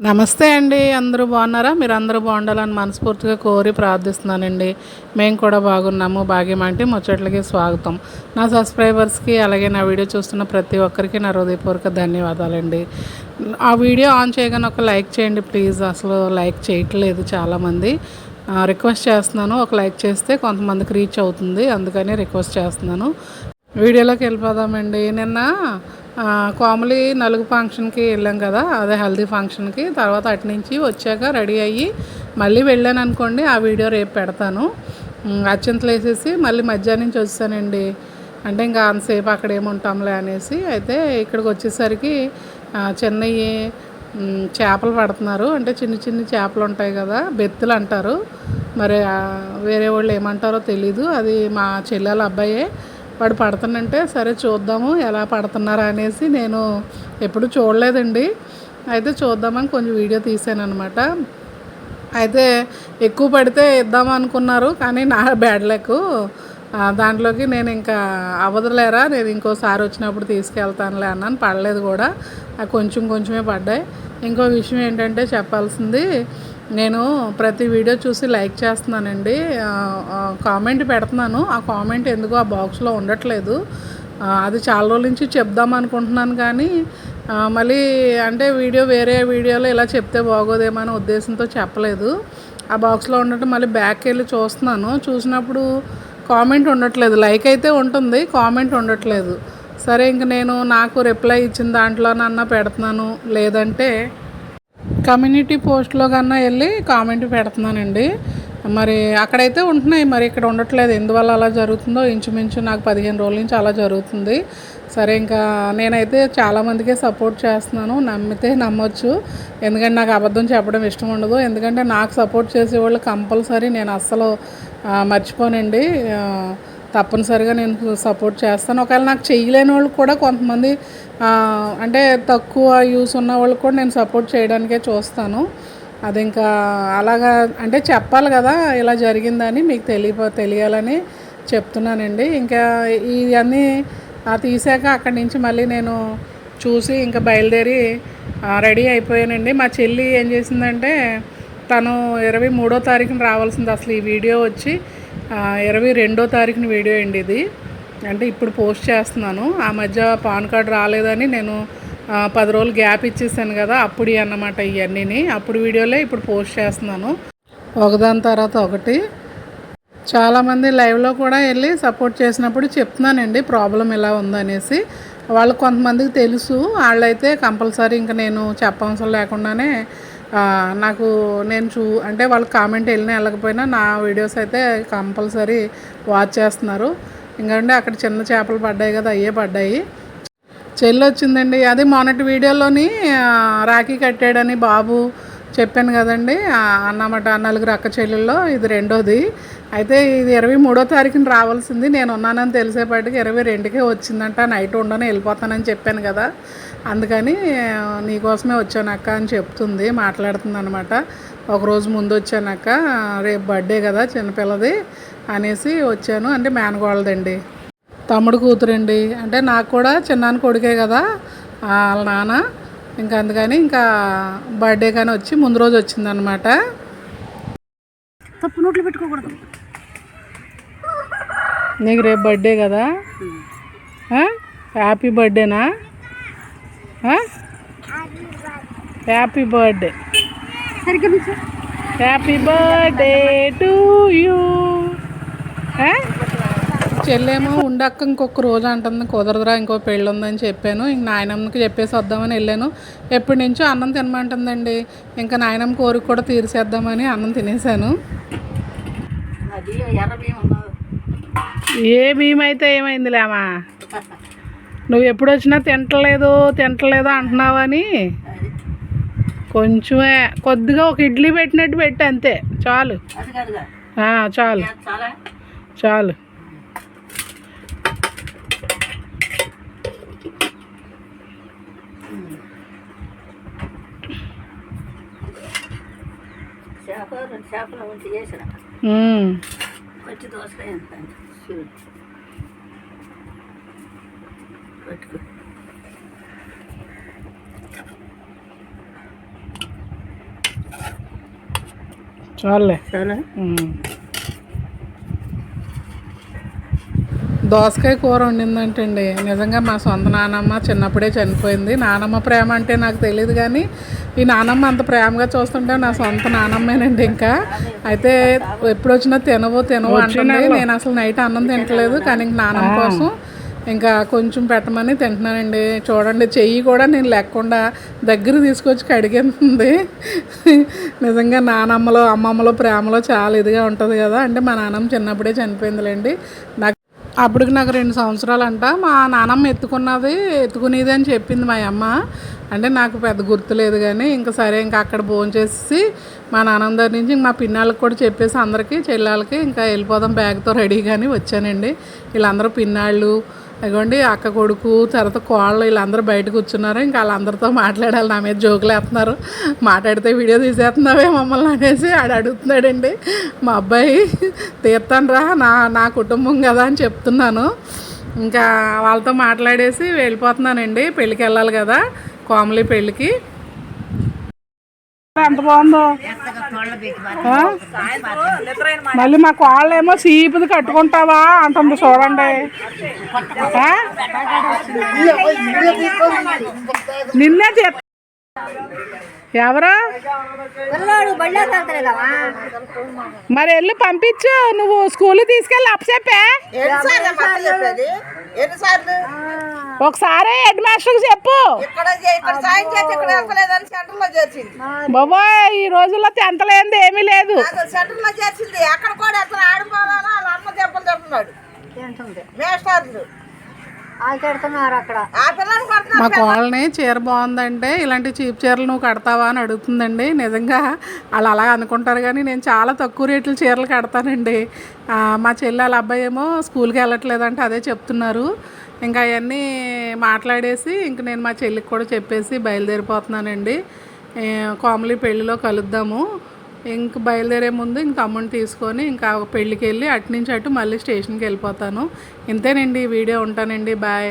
నమస్తే అండి అందరూ బాగున్నారా? మీరు అందరూ బాగుండాలని మనస్ఫూర్తిగా కోరి ప్రార్థిస్తున్నానండి. మేము కూడా బాగున్నాము. భాగ్యం అంటే ముచ్చట్లకి స్వాగతం. నా సబ్స్క్రైబర్స్కి అలాగే నా వీడియో చూస్తున్న ప్రతి ఒక్కరికి నా హృదయపూర్వక ధన్యవాదాలండి. ఆ వీడియో ఆన్ చేయగానే ఒక లైక్ చేయండి ప్లీజ్. అసలు లైక్ చేయట్లేదు చాలామంది. రిక్వెస్ట్ చేస్తున్నాను. ఒక లైక్ చేస్తే కొంతమందికి రీచ్ అవుతుంది. అందుకని రిక్వెస్ట్ చేస్తున్నాను. వీడియోలోకి వెళ్ళిపోదామండి. నిన్న కోమలి నలుగు ఫంక్షన్కి వెళ్ళాం కదా అదే హెల్దీ ఫంక్షన్కి. తర్వాత అటు నుంచి వచ్చాక రెడీ అయ్యి మళ్ళీ వెళ్ళాను అనుకోండి ఆ వీడియో రేపు పెడతాను. ఉమ్, అత్యంతలు వేసేసి మళ్ళీ మధ్యాహ్నం నుంచి వచ్చానండి అంటే ఇంకా అంతసేపు అక్కడ ఏముంటాంలే అనేసి అయితే ఇక్కడికి వచ్చేసరికి చెన్నై చేపలు పడుతున్నారు. అంటే చిన్న చిన్న చేపలు ఉంటాయి కదా బెత్తులు అంటారు. మరి వేరే వాళ్ళు ఏమంటారో తెలీదు. అది మా చెల్లెల అబ్బాయే వాడు పడుతుందంటే సరే చూద్దాము ఎలా పడుతున్నారా అనేసి నేను ఎప్పుడు చూడలేదండి. అయితే చూద్దామని కొంచెం వీడియో తీసాను అనమాట అయితే ఎక్కువ పడితే ఇద్దాం అనుకున్నారు కానీ నా బ్యాడ్ లక్. దాంట్లోకి నేను ఇంకా అవదలేరా నేను ఇంకోసారి వచ్చినప్పుడు తీసుకెళ్తానులే అన్నాను. పడలేదు కూడా. కొంచెం కొంచెమే పడ్డాయి. ఇంకో విషయం ఏంటంటే చెప్పాల్సింది నేను ప్రతి వీడియో చూసి లైక్ చేస్తున్నానండి. కామెంట్ పెడుతున్నాను. ఆ కామెంట్ ఎందుకో ఆ బాక్స్లో ఉండట్లేదు. అది చాలా రోజుల నుంచి చెప్దాం అనుకుంటున్నాను కానీ మళ్ళీ అంటే వీడియో వేరే వీడియోలో ఇలా చెప్తే బాగోదేమో అనే ఉద్దేశంతో చెప్పలేదు. ఆ బాక్స్లో ఉండటం మళ్ళీ బ్యాక్ వెళ్ళి చూస్తున్నాను. చూసినప్పుడు కామెంట్ ఉండట్లేదు. లైక్ అయితే ఉంటుంది కామెంట్ ఉండట్లేదు. సరే ఇంక నేను నాకు రిప్లై ఇచ్చిన దాంట్లోనన్నా పెడుతున్నాను. లేదంటే కమ్యూనిటీ పోస్ట్లో కన్నా వెళ్ళి కామెంట్ పెడుతున్నానండి. మరి అక్కడైతే ఉంటున్నాయి మరి ఇక్కడ ఉండట్లేదు. ఎందువల్ల అలా జరుగుతుందో ఇంచుమించు నాకు పదిహేను రోజుల నుంచి అలా జరుగుతుంది. సరే ఇంకా నేనైతే చాలామందికే సపోర్ట్ చేస్తున్నాను. నమ్మితే నమ్మొచ్చు. ఎందుకంటే నాకు అబద్ధం చెప్పడం ఇష్టం ఉండదు. ఎందుకంటే నాకు సపోర్ట్ చేసేవాళ్ళు కంపల్సరీ నేను అస్సలు మర్చిపోనండి. తప్పనిసరిగా నేను సపోర్ట్ చేస్తాను. ఒకవేళ నాకు చేయలేని వాళ్ళు కూడా కొంతమంది అంటే తక్కువ యూస్ ఉన్న వాళ్ళకి కూడా నేను సపోర్ట్ చేయడానికే చూస్తాను. అది ఇంకా అలాగా అంటే చెప్పాలి కదా ఇలా జరిగిందని మీకు తెలియ తెలియాలని చెప్తున్నానండి. ఇంకా ఇవన్నీ ఆ తీసాక అక్కడి నుంచి మళ్ళీ నేను చూసి ఇంకా బయలుదేరి రెడీ అయిపోయానండి. మా చెల్లి ఏం చేసిందంటే తను ఇరవై మూడో తారీఖున రావాల్సింది అసలు ఈ వీడియో వచ్చి ఇరవై రెండో తారీఖున వీడియో అండి ఇది. అంటే ఇప్పుడు పోస్ట్ చేస్తున్నాను. ఆ మధ్య పాన్ కార్డ్ రాలేదని నేను పది రోజులు గ్యాప్ ఇచ్చేసాను కదా అప్పుడు అన్నమాట ఇవన్నీని అప్పుడు వీడియోలే ఇప్పుడు పోస్ట్ చేస్తున్నాను. ఒకదాని తర్వాత ఒకటి. చాలామంది లైవ్లో కూడా వెళ్ళి సపోర్ట్ చేసినప్పుడు చెప్తున్నానండి ప్రాబ్లం ఇలా ఉందనేసి. వాళ్ళు కొంతమందికి తెలుసు వాళ్ళైతే కంపల్సరీ ఇంకా నేను చెప్పవసరం లేకుండానే నాకు నేను చూ అంటే వాళ్ళు కామెంట్ వెళ్ళినా వెళ్ళకపోయినా నా వీడియోస్ అయితే కంపల్సరీ వాచ్ చేస్తున్నారు. ఎందుకంటే అక్కడ చిన్న చేపలు పడ్డాయి కదా అయ్యే పడ్డాయి. చెల్లి వచ్చిందండి. అది మొన్నటి వీడియోలోని రాఖీ కట్టాడని బాబు చెప్పాను కదండి. అన్నమాట నలుగురు అక్క చెల్లెల్లో ఇది రెండోది. అయితే ఇది ఇరవై మూడో తారీఖున రావాల్సింది. నేను ఉన్నానని తెలిసేపాటికి ఇరవై రెండుకే వచ్చిందంట. నైట్ ఉండని వెళ్ళిపోతానని చెప్పాను కదా. అందుకని నీకోసమే వచ్చాను అక్క అని చెప్తుంది మాట్లాడుతుంది అనమాట ఒకరోజు ముందు వచ్చానక్క రేపు బర్త్డే కదా చిన్నపిల్లది అనేసి వచ్చాను. అంటే మేనగోళ్ళదండి తమ్ముడు కూతురండి. అంటే నాకు కూడా చిన్నాన్న కొడుకే కదా వాళ్ళ నాన్న. ఇంకా అందుకని ఇంకా బర్త్డే కానీ వచ్చి ముందు రోజు వచ్చిందనమాట. తప్పు నోట్లు పెట్టుకోకూడదు. నీకు రేపు బర్త్డే కదా? హ్యాపీ బర్త్డేనా ఆ? Happy birthday. Happy birthday to you చెల్లేమో ఉండక్క ఇంకొక రోజు అంటుంది కుదరదురా ఇంకో పెళ్ళి ఉందని చెప్పాను. ఇంక నాయనమ్మకి చెప్పేసి వద్దామని వెళ్ళాను. ఎప్పటి నుంచో అన్నం తినమంటుందండి. ఇంకా నాయనమ్మ కోరిక కూడా తీర్చేద్దామని అన్నం తినేసాను. ఏ మేమైతే ఏమైందిలేమా నువ్వు ఎప్పుడు వచ్చినా తింటలేదు తింటలేదు అంటున్నావని కొంచెమే కొద్దిగా ఒక ఇడ్లీ పెట్టినట్టు పెట్టి అంతే. చాలు. చాలు. చాలా. చాలు చేప రెండు చేపలు ఉంచి చేసిన ఉమ్. వచ్చి దోసకాయ ఎంత చూడు పట్టుకో చాలే. దోసకాయ కూర వండిందంటండి. నిజంగా మా సొంత నానమ్మ చిన్నప్పుడే చనిపోయింది. నానమ్మ ప్రేమ అంటే నాకు తెలియదు కానీ ఈ నానమ్మ అంత ప్రేమగా చూస్తుంటే నా సొంత నానమ్మేనండి ఇంకా. అయితే ఎప్పుడు వచ్చినా తినవు తినవు అంటుంది. నేను అసలు నైట్ అన్నం తింటలేదు కానీ ఇంక నానమ్మ కోసం ఇంకా కొంచెం పెట్టమని తింటున్నానండి. చూడండి చెయ్యి కూడా నేను లేకుండా దగ్గర తీసుకొచ్చి కడిగింది నిజంగా నానమ్మలో అమ్మమ్మలో ప్రేమలో చాలా ఇదిగా ఉంటుంది కదా. అంటే మా నానమ్మ చిన్నప్పుడే చనిపోయిందిలేండి. నాకు అప్పటికి నాకు రెండు సంవత్సరాలు అంట మా నానమ్మ ఎత్తుకున్నది ఎత్తుకునేది అని చెప్పింది మా అమ్మ. అంటే నాకు పెద్ద గుర్తులేదు కానీ ఇంకా సరే ఇంకా అక్కడ భోంచేసి మా నాన్నమ్మ దగ్గర నుంచి ఇంక మా పిన్నాళ్ళకి కూడా చెప్పేసి అందరికీ చెల్లెళ్ళకి ఇంకా వెళ్ళిపోదాం బ్యాగ్తో రెడీ కానీ వచ్చానండి. వీళ్ళందరూ పిన్నాళ్ళు అదిగోండి అక్క కొడుకు తర్వాత కోళ్ళు వీళ్ళందరూ బయట కూర్చున్నారు. ఇంకా వాళ్ళందరితో మాట్లాడాలి నా మీద జోకులు వేస్తున్నారు. మాట్లాడితే వీడియో తీసేస్తున్నావే మమ్మల్ని అనేసి ఆడు అడుగుతున్నాడండి. మా అబ్బాయి తీర్థం రా నా నా కుటుంబం కదా అని చెప్తున్నాను. ఇంకా వాళ్ళతో మాట్లాడేసి వెళ్ళిపోతున్నానండి పెళ్ళికి వెళ్ళాలి కదా కోమలి పెళ్ళికి. ఎంత బాగుందో? మళ్ళీ మా కోళ్ళేమో సీపుది కట్టుకుంటావా అంటుంది చూడండి. నిన్నే చెప్ ఎవరు? మరి వెళ్ళి పంపించు నువ్వు స్కూల్ తీసుకెళ్ళి అప్పచెప్పే. ఒకసారి హెడ్ మాస్టర్కి చెప్పు బాబోయ్ ఈ రోజుల్లో తెంతలేంది ఏమీ లేదు. అసలు సెంటర్లో చేర్చింది. అక్కడ కూడా అసలు ఆడిపోవాలని వాళ్ళ అమ్మ దెబ్బలు తింటుంది. మేస్టార్లు. అక్కడ. ఆ పిల్లలు మా కోళ్ళని చీర బాగుందంటే ఇలాంటి చీప్ చీరలు నువ్వు కడతావా అని అడుగుతుందండి. నిజంగా వాళ్ళు అలా అనుకుంటారు కానీ నేను చాలా తక్కువ రేట్లు చీరలు కడతానండి. మా చెల్లి వాళ్ళ అబ్బాయి ఏమో స్కూల్కి వెళ్ళట్లేదంటే అదే చెప్తున్నారు. ఇంకా అవన్నీ మాట్లాడేసి ఇంక నేను మా చెల్లికి కూడా చెప్పేసి బయలుదేరిపోతున్నానండి. కోమలి పెళ్ళిలో కలుద్దాము. ఇంక బయలుదేరే ముందు ఇంక తమ్ముడిని తీసుకొని ఇంకా పెళ్ళికి వెళ్ళి అటు నుంచి అటు మళ్ళీ స్టేషన్కి వెళ్ళిపోతాను. ఇంతేనండి వీడియో ఉంటానండి బాయ్.